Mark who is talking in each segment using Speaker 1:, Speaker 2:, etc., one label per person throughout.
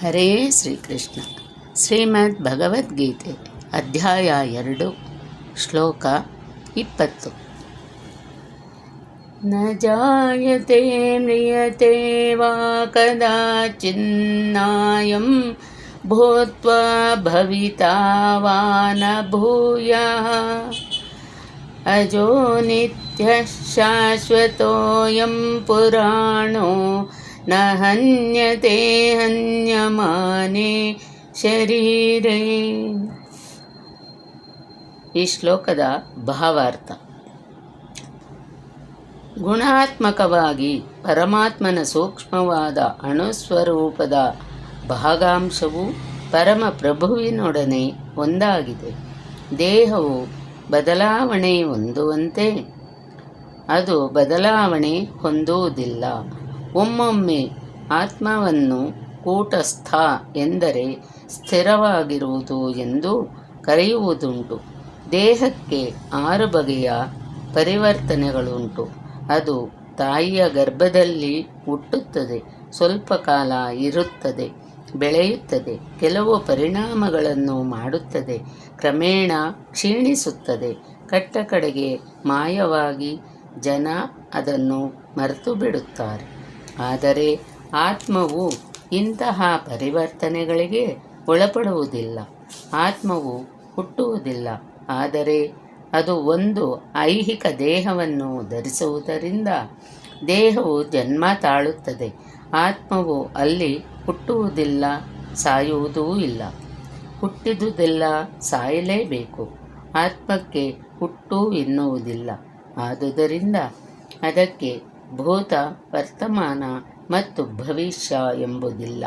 Speaker 1: ಹರೇ ಶ್ರೀಕೃಷ್ಣ ಶ್ರೀಮದ್ ಭಗವದ್ಗೀತೆ ಅಧ್ಯಾಯ ಎರಡು ಶ್ಲೋಕ ಇಪ್ಪತ್ತು ನ ಜಾಯತೆ ಮ್ರಿಯತೆ ವಾ ಕದಾಚಿನ್ನಾಯಂ ಭೂತ್ವಾ ಭವಿತಾ ವಾ ನ ಭೂಯಃ ಅಜೋ ನಿತ್ಯ ಶಾಶ್ವತೋಯಂ ಪುರಾಣೋ ನ हन्यते ಶರೀರೇ. ಈ ಶ್ಲೋಕದ ಭಾವಾರ್ಥ. ಗುಣಾತ್ಮಕವಾಗಿ ಪರಮಾತ್ಮನ ಸೂಕ್ಷ್ಮವಾದ ಅಣುಸ್ವರೂಪದ ಭಾಗಾಂಶವು ಪರಮ ಪ್ರಭುವಿನೊಡನೆ ಒಂದಾಗಿದೆ. ದೇಹವು ಬದಲಾವಣೆ ಹೊಂದುವಂತೆ. ಅದು ಬದಲಾವಣೆ ಹೊಂದುವುದಿಲ್ಲ. ಒಮ್ಮೊಮ್ಮೆ ಆತ್ಮವನ್ನು ಕೂಟಸ್ಥ ಎಂದರೆ ಸ್ಥಿರವಾಗಿರುವುದು ಎಂದು ಕರೆಯುವುದುಂಟು. ದೇಹಕ್ಕೆ ಆರು ಬಗೆಯ ಪರಿವರ್ತನೆಗಳುಂಟು. ಅದು ತಾಯಿಯ ಗರ್ಭದಲ್ಲಿ ಹುಟ್ಟುತ್ತದೆ, ಸ್ವಲ್ಪ ಕಾಲ ಇರುತ್ತದೆ, ಬೆಳೆಯುತ್ತದೆ, ಕೆಲವು ಪರಿಣಾಮಗಳನ್ನು ಮಾಡುತ್ತದೆ, ಕ್ರಮೇಣ ಕ್ಷೀಣಿಸುತ್ತದೆ ಕಟ್ಟ ಕಡೆಗೆ ಮಾಯವಾಗಿ ಜನ ಅದನ್ನು ಮರೆತು ಬಿಡುತ್ತಾರೆ ಆದರೆ ಆತ್ಮವು ಇಂತಹ ಪರಿವರ್ತನೆಗಳಿಗೆ ಒಳಪಡುವುದಿಲ್ಲ. ಆತ್ಮವು ಹುಟ್ಟುವುದಿಲ್ಲ. ಆದರೆ ಅದು ಒಂದು ಐಹಿಕ ದೇಹವನ್ನು ಧರಿಸುವುದರಿಂದ ದೇಹವು ಜನ್ಮ ತಾಳುತ್ತದೆ. ಆತ್ಮವು ಅಲ್ಲಿ ಹುಟ್ಟುವುದಿಲ್ಲ, ಸಾಯುವುದೂ ಇಲ್ಲ. ಹುಟ್ಟಿದುದೆಲ್ಲ ಸಾಯಲೇಬೇಕು. ಆತ್ಮಕ್ಕೆ ಹುಟ್ಟು ಎನ್ನುವುದಿಲ್ಲ. ಆದುದರಿಂದ ಅದಕ್ಕೆ ಭೂತ ವರ್ತಮಾನ ಮತ್ತು ಭವಿಷ್ಯ ಎಂಬುದಿಲ್ಲ.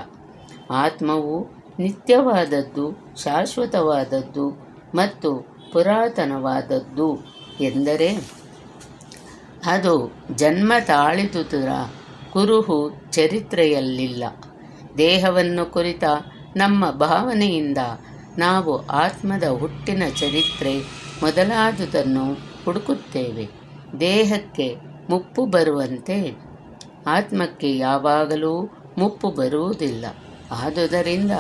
Speaker 1: ಆತ್ಮವು ನಿತ್ಯವಾದದ್ದು, ಶಾಶ್ವತವಾದದ್ದು ಮತ್ತು ಪುರಾತನವಾದದ್ದು ಎಂದರೆ, ಅದು ಜನ್ಮ ತಾಳಿದುದರ ಕುರುಹು ಚರಿತ್ರೆಯಲ್ಲಿಲ್ಲ. ದೇಹವನ್ನು ಕುರಿತ ನಮ್ಮ ಭಾವನೆಯಿಂದ ನಾವು ಆತ್ಮದ ಹುಟ್ಟಿನ ಚರಿತ್ರೆ ಮೊದಲಾದುದನ್ನು ಹುಡುಕುತ್ತೇವೆ. ದೇಹಕ್ಕೆ ಮುಪ್ಪು ಬರುವಂತೆ. ಆತ್ಮಕ್ಕೆ ಯಾವಾಗಲೂ ಮುಪ್ಪು ಬರುವುದಿಲ್ಲ. ಆದುದರಿಂದ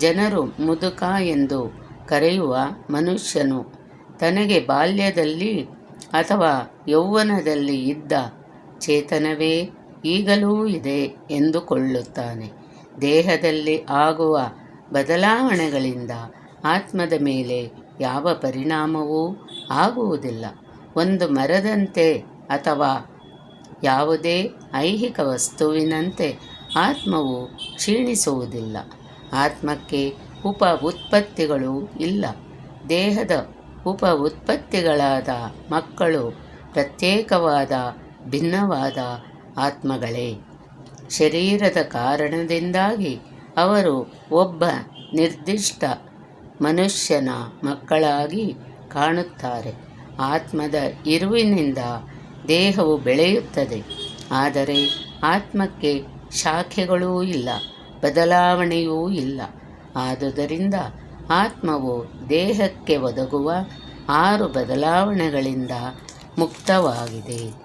Speaker 1: ಜನರು ಮುದುಕ ಎಂದು ಕರೆಯುವ ಮನುಷ್ಯನು ತನಗೆ ಬಾಲ್ಯದಲ್ಲಿ ಅಥವಾ ಯೌವನದಲ್ಲಿ ಇದ್ದ ಚೇತನವೇ ಈಗಲೂ ಇದೆ ಎಂದುಕೊಳ್ಳುತ್ತಾನೆ. ದೇಹದಲ್ಲಿ ಆಗುವ ಬದಲಾವಣೆಗಳಿಂದ ಆತ್ಮದ ಮೇಲೆ ಯಾವ ಪರಿಣಾಮವೂ ಆಗುವುದಿಲ್ಲ. ಒಂದು ಮರದಂತೆ ಅಥವಾ ಯಾವುದೇ ಐಹಿಕ ವಸ್ತುವಿನಂತೆ ಆತ್ಮವು ಕ್ಷೀಣಿಸುವುದಿಲ್ಲ. ಆತ್ಮಕ್ಕೆ ಉಪ ಉತ್ಪತ್ತಿಗಳು ಇಲ್ಲ. ದೇಹದ ಉಪ ಉತ್ಪತ್ತಿಗಳಾದ ಮಕ್ಕಳು ಪ್ರತ್ಯೇಕವಾದ, ಭಿನ್ನವಾದ ಆತ್ಮಗಳೇ. ಶರೀರದ ಕಾರಣದಿಂದಾಗಿ ಅವರು ಒಬ್ಬ ನಿರ್ದಿಷ್ಟ ಮನುಷ್ಯನ ಮಕ್ಕಳಾಗಿ ಕಾಣುತ್ತಾರೆ. ಆತ್ಮದ ಇರುವಿನಿಂದ ದೇಹವು ಬೆಳೆಯುತ್ತದೆ. ಆದರೆ ಆತ್ಮಕ್ಕೆ ಶಾಖೆಗಳೂ ಇಲ್ಲ, ಬದಲಾವಣೆಯೂ ಇಲ್ಲ. ಆದುದರಿಂದ ಆತ್ಮವು ದೇಹಕ್ಕೆ ಒದಗುವ ಆರು ಬದಲಾವಣೆಗಳಿಂದ ಮುಕ್ತವಾಗಿದೆ.